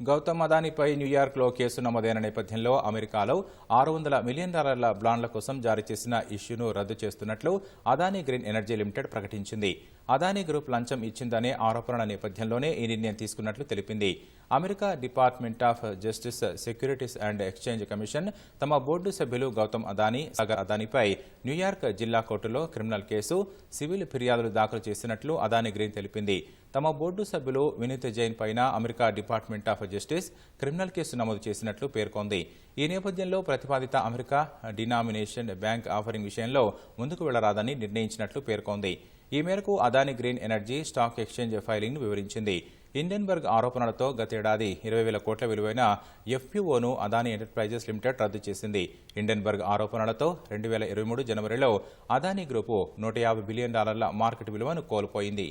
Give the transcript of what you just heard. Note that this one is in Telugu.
గౌతమ్ అదానీపై న్యూయార్క్లో కేసు నమోదైన నేపథ్యంలో అమెరికాలో ఆరు వందల మిలియన్ డాలర్ల బ్లాండ్ల కోసం జారీ చేసిన ఇష్యూను రద్దు చేస్తున్నట్లు అదానీ గ్రీన్ ఎనర్జీ లిమిటెడ్ ప్రకటించింది. అదానీ గ్రూప్ లంచం ఇచ్చిందనే ఆరోపణల నేపథ్యంలోనే ఈ నిర్ణయం తీసుకున్నట్లు తెలిపింది. America department of justice securities and exchange commission తమ బోర్డు సభ్యులు గౌతమ్ అదానీ సాగర్ అదానీపై న్యూయార్క్ జిల్లా కోర్టులో క్రిమినల్ కేసు సివిల్ ఫిర్యాదులు దాఖలు చేసినట్లు అదానీ గ్రీన్ తెలిపింది. తమ బోర్డు సభ్యులు వినీత్ జైన్ పైన America department of justice criminal case నమోదు చేసినట్లు పేర్కొంది. ఈ నేపథ్యంలో ప్రతిపాదిత అమెరికా డినామినేషన్ బ్యాంక్ ఆఫరింగ్ విషయంలో ముందుకు వెళ్ళరాదని నిర్ణయించినట్లు పేర్కొంది. ఈ మేరకు Adani green energy stock exchange ఫైలింగ్ను వివరించింది. ఇండెన్బర్గ్ ఆరోపణలతో గతేడాది ఇరవై వేల కోట్ల విలువైన ఎఫ్యూఓను అదాని ఎంటర్ప్రైజెస్ లిమిటెడ్ రద్దు చేసింది. ఇండెన్బర్గ్ ఆరోపణలతో రెండు వేల ఇరవై మూడు జనవరిలో అదానీ గ్రూపు నూట యాభై బిలియన్ డాలర్ల మార్కెట్ విలువను కోల్పోయింది.